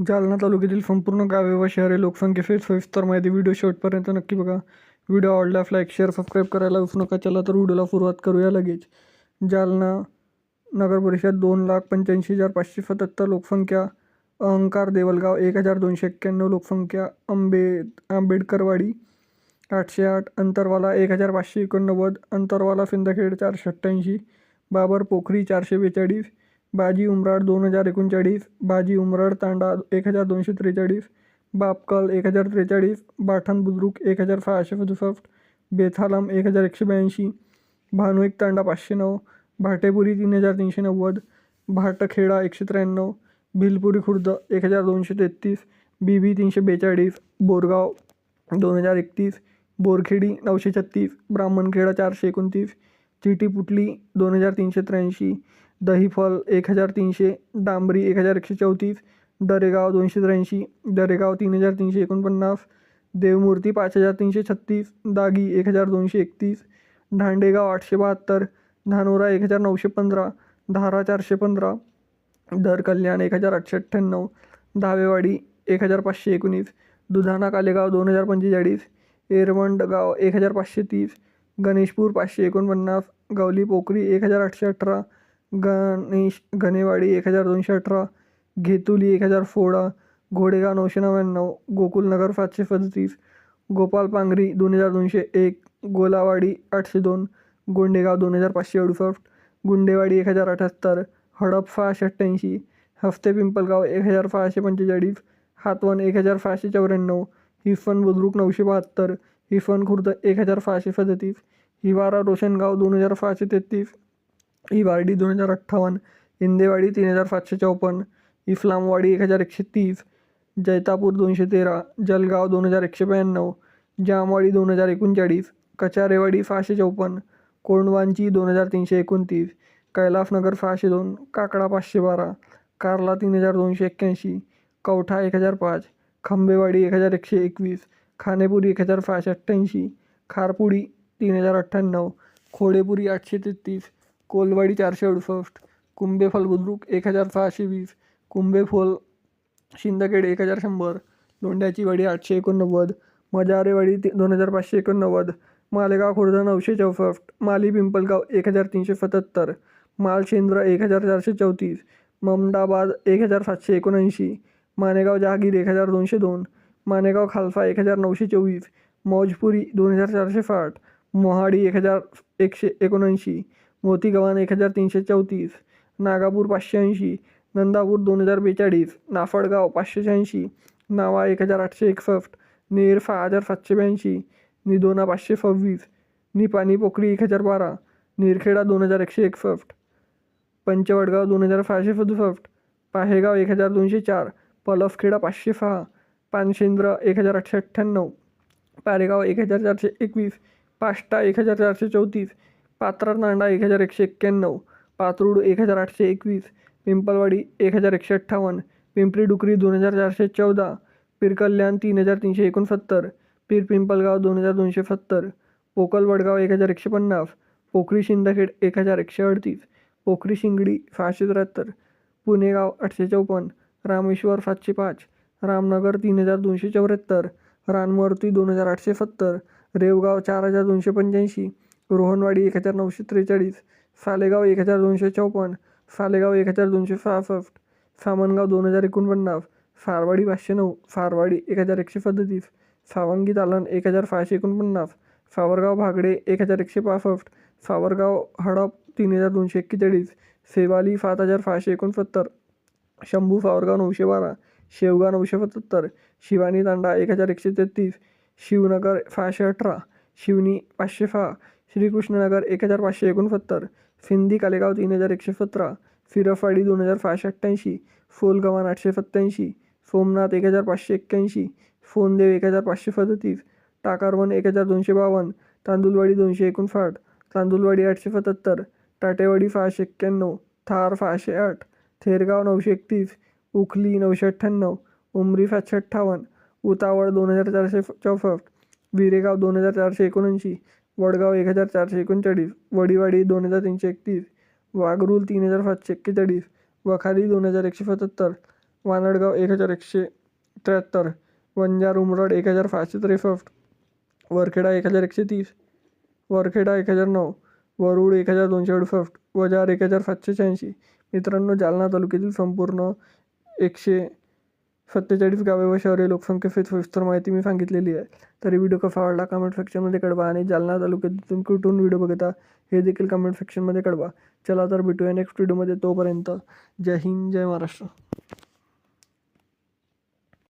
जालना तालुक्यातील संपूर्ण गावे व शहरे लोकसंख्येचे सविस्तर माहिती व्हिडिओ शेवटपर्यंत नक्की बघा. व्हिडिओ आवडल्यास लाईक शेअर सबस्क्राईब करायला विसरू नका. चला तर व्हिडिओला सुरुवात करूया लगेच. जालना नगर परिषद दोन लाख पंच्याऐंशी हजार पाचशे सत्याहत्तर लोकसंख्या अहंकार देवलगाव एक हजार दोनशे एक्क्याण्णव लोकसंख्या आंबे आंबेडकरवाडी आठशे आठ अंतरवाला एक हजार पाचशे एकोणनव्वद अंतरवाला सिंदखेड चारशे अठ्ठ्याऐंशी बाबर पोखरी चारशे बेचाळीस बाजी उमराड दोन हजार एकोणचाळीस बाजी उमराड तांडा एक हजार दोनशे त्रेचाळीस बापकल एक हजार त्रेचाळीस बाठण बुद्रुक एक हजार सहाशे सदुसष्ट बेथालम एक हजार एकशे ब्याऐंशी भानुएक तांडा पाचशे नऊ भाटेपुरी तीन हजार तीनशे नव्वद भाटखेडा एकशे त्र्याण्णव भिलपुरी खुर्द एक हजार दोनशे तेहतीस बीबी तीनशे बेचाळीस बोरगाव दोन हजार एकतीस बोरखेडी नऊशे छत्तीस ब्राह्मणखेडा चारशे एकोणतीस चिटीपुटली दोन हजार तीनशे त्र्याऐंशी दहीफल एक हजार तीनशे डांबरी एक हजार एकशे चौतीस दरेगाव दोनशे त्र्याऐंशी दरेगाव तीन हजार तीनशे एकोणपन्नास देवमूर्ती पाच हजार तीनशे छत्तीस दागी एक हजार दोनशे एकतीस धांडेगाव आठशे बहात्तर धानोरा एक हजार नऊशे पंधरा धारा चारशे पंधरा दर कल्याण एक हजार आठशे अठ्ठ्याण्णव दहावेवाडी एक हजार पाचशे एकोणीस दुधाणा कालेगाव दोन हजार पंचेचाळीस एरवंड गाव एक हजार पाचशे तीस गणेशपूर पाचशे एकोणपन्नास गवली पोखरी एक हजार आठशे अठरा गणेश घनेवाडी एक हजार दोनशे अठरा घेतुली एक हजार फोडा घोडेगाव नऊशे नव्याण्णव गोकुलनगर सातशे सदतीस गोपाल पांगरी दोन हजार दोनशे एक गोलावाडी आठशे दोन गोंडेगाव दोन हजार पाचशे अडुसष्ट गुंडेवाडी एक हजार अठ्याहत्तर हडप सहाशे अठ्ठ्याऐंशी हफ्ते पिंपलगाव एक हजार सहाशे पंचेचाळीस हातवन एक हजार सहाशे चौऱ्याण्णव हिफन बुद्रुक नऊशे बहात्तर हिफन खुर्द एक हजार सहाशे सदतीस हिवारा रोशनगाव दोन हजार सहाशे तेहतीस हिवारडी दोन हजार अठ्ठावन्न इंदेवाडी तीन हजार सातशे चौपन्न इस्लामवाडी एक हजार एकशे तीस जैतापूर दोनशे तेरा जलगाव दोन हजार एकशे ब्याण्णव जामवाडी दोन हजार एकोणचाळीस कचारेवाडी सहाशे चौपन्न कोंडवांची दोन हजार तीनशे एकोणतीस कैलासनगर सहाशे दोन काकडा पाचशे बारा कार्ला तीन हजार दोनशे एक्क्याऐंशी कवठा एक हजार पाच खंबेवाडी एक हजार एकशे एकवीस खानेपुरी एक हजार सहाशे अठ्ठ्याऐंशी खारपुडी तीन हजार अठ्ठ्याण्णव खोडेपुरी आठशे तेहतीस कोलवाडी चारशे अडुसष्ट कुंभेफल बुद्रुक एक हजार सहाशे वीस कुंभेफोल शिंदखेड एक हजार शंभर लोंढ्याची वाडी आठशे एकोणनव्वद मजारेवाडी ती दोन हजार पाचशे एकोणनव्वद मालेगाव खुर्द नऊशे चौसष्ट माली पिंपलगाव एक हजार तीनशे सत्याहत्तर मालशेंद्र एक हजार चारशे चौतीस ममदाबाद एक हजार सातशे एकोणऐंशी मानेगाव जहागीर एक हजार दोनशे दोन मानेगाव खालसा एक हजार नऊशे चोवीस मौजपुरी दोन हजार चारशे साठ मोहाडी एक हजार एकशे एकोणऐंशी मोतीगव्हाण एक हजार तीनशे चौतीस नागापूर पाचशे ऐंशी नंदापूर दोन हजार बेचाळीस नाफडगाव पाचशे शहाऐंशी नावा एक हजार आठशे एकसष्ट नेर सहा हजार सातशे ब्याऐंशी निदोना पाचशे सव्वीस निपाणी पोखरी एक हजार बारा निरखेडा दोन हजार एकशे एकसष्ट पंचवडगाव दोन हजार सहाशे सदुसष्ट पाहेगाव एक हजार दोनशे चार पलसखेडा पाचशे सहा पानशेंद्र एक हजार आठशे अठ्ठ्याण्णव पारेगाव एक हजार चारशे एकवीस पाष्टा एक हजार चारशे चौतीस पात्रा नांडा एक हजार एकशे एक्क्याण्णव पात्रूड एक हजार आठशे एकवीस पिंपलवाडी एक हजार एकशे अठ्ठावन्न पिंपरी डुकरी दोन हजार चारशे चौदा पिरकल्याण तीन हजार तीनशे एकोणसत्तर पीर पिंपलगाव दोन हजार दोनशे सत्तर पोकल वडगाव एक हजार एकशे पन्नास पोखरी शिंदखेड एक हजार एकशे अडतीस पोखरी शिंगडी सहाशे त्र्याहत्तर पुणेगाव आठशे चौपन्न रामेश्वर सातशे पाच रामनगर तीन हजार दोनशे चौऱ्याहत्तर रानमूर्ती दोन हजार आठशे सत्तर रेवगाव चार हजार दोनशे पंच्याऐंशी रोहनवाडी एक हजार नऊशे त्रेचाळीस सालेगाव एक हजार दोनशे चौपन्न सालेगाव एक हजार दोनशे सहासष्ट सामनगाव दोन हजार एकोणपन्नास सारवाडी पाचशे नऊ सारवाडी एक हजार एकशे सदतीस सावंगी दालन एक हजार सहाशे एकोणपन्नास सावरगाव भागडे एक हजार एकशे पासष्ट सावरगाव हडप तीन हजार दोनशे एक्केचाळीस सेवाली सात हजार सहाशे एकोणसत्तर शंभू सावरगाव नऊशे बारा शेवगाव नऊशे सत्तर शिवानी तांडा एक हजार एकशे तेहतीस शिवनगर सहाशे अठरा शिवनी पाचशे सहा श्रीकृष्णनगर एक हजार पाचशे एकोणसत्तर सिंधी कालेगाव तीन हजार एकशे सतरा फिरफवाडी दोन हजार पाचशे अठ्ठ्याऐंशी फोलगव्हाण आठशे सत्त्याऐंशी सोमनाथ एक हजार पाचशे एक्क्याऐंशी फोनदेव एक हजार पाचशे सदतीस टाकारवन एक हजार दोनशे बावन्न तांदुलवाडी दोनशे एकोणसाठ तांदुलवाडी आठशे सत्याहत्तर टाटेवाडी सहाशे एक्क्याण्णव थार सहाशे आठ थेरगाव नऊशे एकतीस उखली नऊशे अठ्ठ्याण्णव उमरी सातशे अठ्ठावन्न उतावळ दोन हजार चारशे चौसष्ट विरेगाव दोन हजार चारशे एकोणऐंशी वडगाव एक हजार चारशे एकोणचाळीस वडीवाडी दोन हजार तीनशे एकतीस वाघरूल तीन हजार सातशे एक्केचाळीस वखारी दोन हजार एकशे सत्याहत्तर वानडगाव एक हजार एकशे त्र्याहत्तर वंजार उमरड एक हजार पाचशे त्रेसष्ट वरखेडा एक हजार एकशे तीस वरखेडा एक हजार नऊ वरुड एक हजार दोनशे अडुसष्ट वजार एक हजार सातशे शहाऐंशी. मित्रांनो जालना तालुक्यातील संपूर्ण एकशे सत्तेचाळीस गावे व शहरे लोकसंख्येची सविस्तर माहिती मी सांगितलेली आहे. तरी व्हिडिओ कसा आवडला कमेंट सेक्शनमध्ये कळवा आणि जालना तालुक्यातून कुठून व्हिडिओ बघता हे देखील कमेंट सेक्शनमध्ये कळवा. चला तर भेटूया नेक्स्ट व्हिडिओमध्ये तोपर्यंत. जय हिंद जय महाराष्ट्र.